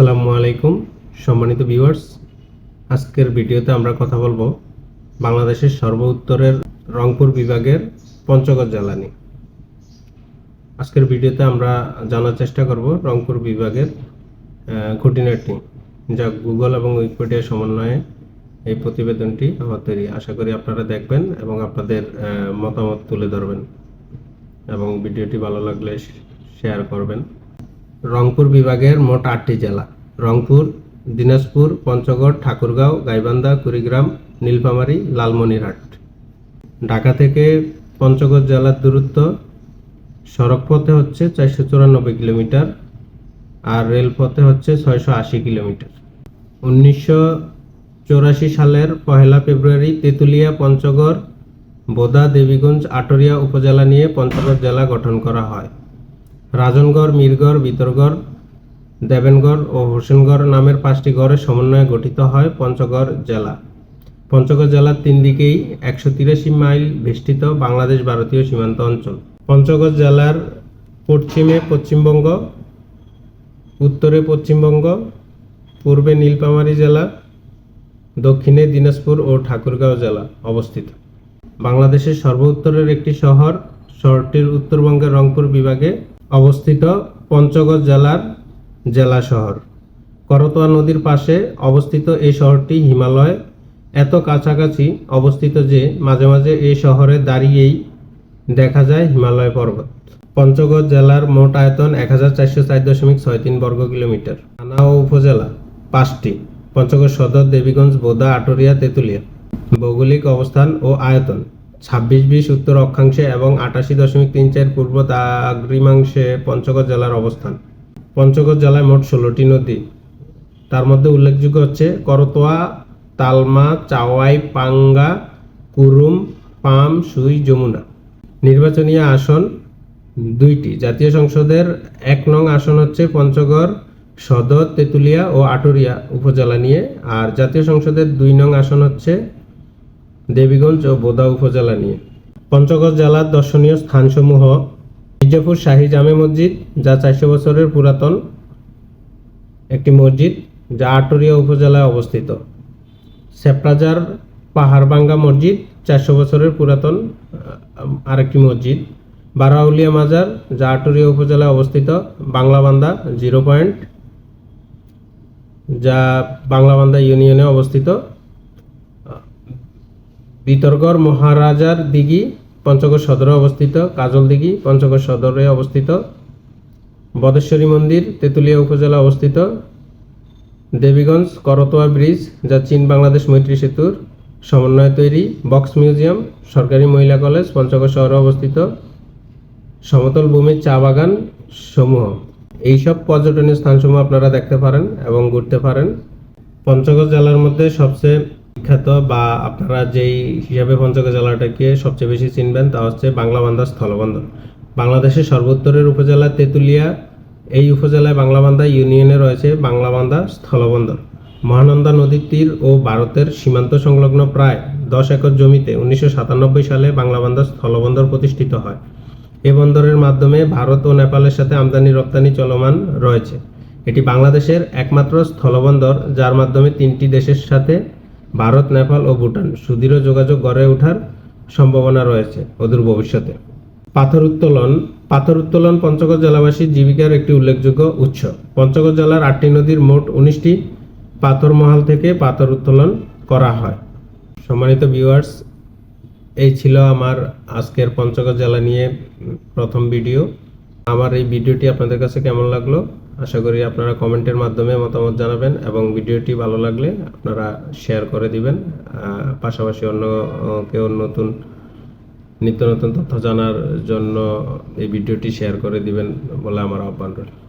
আসসালামু আলাইকুম, সম্মানিত ভিউয়ার্স আজকের ভিডিওতে আমরা কথা বলব বাংলাদেশের সর্ব উত্তরের রংপুর বিভাগের পঞ্চগড় জ্বালানি আজকের ভিডিওতে আমরা জানার চেষ্টা করব রংপুর বিভাগের খুঁটিনাটি, যা গুগল এবং উইকিপিডিয়া সমন্বয়ে এই প্রতিবেদনটি আমার তৈরি। আশা করি আপনারা দেখবেন এবং আপনাদের মতামত তুলে ধরবেন এবং ভিডিওটি ভালো লাগলে শেয়ার করবেন। রংপুর বিভাগের মোট আটটি জেলা। রংপুর, দিনাজপুর, পঞ্চগড়, ঠাকুরগাঁও, গাইবান্ধা, কুড়িগ্রাম, নীলফামারী, লালমনিরহাট। ঢাকা থেকে পঞ্চগড় জেলার দূরত্ব সড়ক পথে হচ্ছে চারশো চুরানব্বই কিলোমিটার আর রেলপথে হচ্ছে ছয়শো আশি কিলোমিটার। উনিশশো চৌরাশি সালের পহেলা ফেব্রুয়ারি তেঁতুলিয়া, পঞ্চগড়, বোদা, দেবীগঞ্জ, আটরিয়া উপজেলা নিয়ে পঞ্চগড় জেলা গঠন করা হয়। রাজনগড়, মিরগড়, বিতরগড়, দেবেনগড় ও হোসেনগড় নামের পাঁচটি গড়ের সমন্বয়ে গঠিত হয় পঞ্চগড় জেলা। পঞ্চগড় জেলার তিন দিকেই একশো তিরাশি মাইল বেষ্টিত বাংলাদেশ ভারতীয় সীমান্ত অঞ্চল। পঞ্চগড় জেলার পশ্চিমে পশ্চিমবঙ্গ, উত্তরে পশ্চিমবঙ্গ, পূর্বে নীলফামারী জেলা, দক্ষিণে দিনাজপুর ও ঠাকুরগাঁও জেলা অবস্থিত। বাংলাদেশের সর্ব উত্তরের একটি শহর শহরটির উত্তরবঙ্গের রংপুর বিভাগে অবস্থিত পঞ্চগড় জেলার জেলা শহর। করতোয়া নদীর পাশে অবস্থিত এই শহরটি হিমালয়। এত কাছাকাছি অবস্থিত যে মাঝে মাঝে এই শহরে দাঁড়িয়েই দেখা যায় হিমালয় পর্বত। পঞ্চগড় জেলার মোট আয়তন এক হাজার চারশো চার দশমিক ছয় তিন বর্গ কিলোমিটার। থানা ও উপজেলা পাঁচটি, পঞ্চগড় সদর, দেবীগঞ্জ, বোদা, আটরিয়া, তেঁতুলিয়া। ভৌগোলিক অবস্থান ও আয়তন ছাব্বিশ বিশ উত্তর অক্ষাংশে এবং আটাশি দশমিক তিন চার পূর্ব দাগ্রিমাংশে পঞ্চগড় জেলার অবস্থান। পঞ্চগড় জেলায় মোট ষোলোটি নদী। তার মধ্যে উল্লেখযোগ্য হচ্ছে করতোয়া, তালমা, চাওয়াই, পাঙ্গা, কুরুম, পাম, সুই, যমুনা। নির্বাচনী আসন দুইটি। জাতীয় সংসদের এক নং আসন হচ্ছে পঞ্চগড়, সদর, তেঁতুলিয়া ও আটুরিয়া উপজেলা নিয়ে। আর জাতীয় সংসদের দুই নং আসন হচ্ছে দেবীগঞ্জ ও বোদা উপজেলা নিয়ে। পঞ্চগড় জেলার দর্শনীয় স্থানসমূহ মির্জাপুর শাহী জামে মসজিদ, যা চারশো বছরের পুরাতন একটি মসজিদ, যা আটুরিয়া উপজেলায় অবস্থিত। সেপ্রাজার পাহাড়বাঙ্গা মসজিদ, চারশো বছরের পুরাতন আরেকটি মসজিদ। বারাউলিয়া মাজার, যা আটুরিয়া উপজেলায় অবস্থিত বাংলাবান্ধা জিরো পয়েন্ট, যা বাংলাবান্ধা ইউনিয়নে অবস্থিত। বিতর্গড় মহারাজার দিঘি, পঞ্চগড় সদরে অবস্থিত, কাজল দিঘি, পঞ্চগড় সদরে অবস্থিত, বদেশ্বরী মন্দির, তেঁতুলিয়া উপজেলা অবস্থিত, দেবীগঞ্জ করতোয়া ব্রিজ, যা চীন বাংলাদেশ মৈত্রী সেতুর সমন্বয় তৈরি, বক্স মিউজিয়াম, সরকারি মহিলা কলেজ, পঞ্চগড় শহরে অবস্থিত, সমতল ভূমির চা বাগান সমূহ। এইসব পর্যটনীয় স্থানসমূহ আপনারা দেখতে পারেন এবং ঘুরতে পারেন। পঞ্চগড় জেলার মধ্যে সবচেয়ে বিখ্যাত বা আপনারা যেই হিসাবে পঞ্চগড় জেলাটাকে সবচেয়ে বেশি চিনবেন তা হচ্ছে বাংলাবান্ধা স্থলবন্দর। বাংলাদেশের সর্বোত্তরের উপজেলা তেঁতুলিয়া, এই উপজেলায় বাংলাবান্ধা ইউনিয়নে রয়েছে বাংলাবান্ধা স্থলবন্দর। মহানন্দা নদীর তীর ও ভারতের সীমান্ত সংলগ্ন প্রায় দশ একর জমিতে উনিশশো সাতানব্বই সালে বাংলাবান্ধা স্থলবন্দর প্রতিষ্ঠিত হয়। এ বন্দরের মাধ্যমে ভারত ও নেপালের সাথে আমদানি রপ্তানি চলমান রয়েছে। এটি বাংলাদেশের একমাত্র স্থলবন্দর, যার মাধ্যমে তিনটি দেশের সাথে ভারত, নেপাল ও ভুটান সুদৃঢ় যোগাযোগ গড়ে ওঠার সম্ভাবনা রয়েছে অদূর ভবিষ্যতে। পাথর উত্তোলন পাথর উত্তোলন পঞ্চগড় জেলাবাসীর জীবিকার একটি উল্লেখযোগ্য উৎস। পঞ্চগড় জেলার আটটি নদীর মোট উনিশটি পাথর মহাল থেকে পাথর উত্তোলন করা হয়। সম্মানিত ভিউয়ার্স, এই ছিল আমার আজকের পঞ্চগড় জেলা নিয়ে প্রথম ভিডিও। আমার এই ভিডিওটি আপনাদের কাছে কেমন লাগল? আশা করি আপনারা কমেন্টের মাধ্যমে মতামত জানাবেন এবং ভিডিওটি ভালো লাগলে আপনারা শেয়ার করে দিবেন। পাশাপাশি অন্য, কেউ নতুন, নিত্য নতুন তথ্য জানার জন্য এই ভিডিওটি শেয়ার করে দিবেন বলে আমার আহ্বান রইল।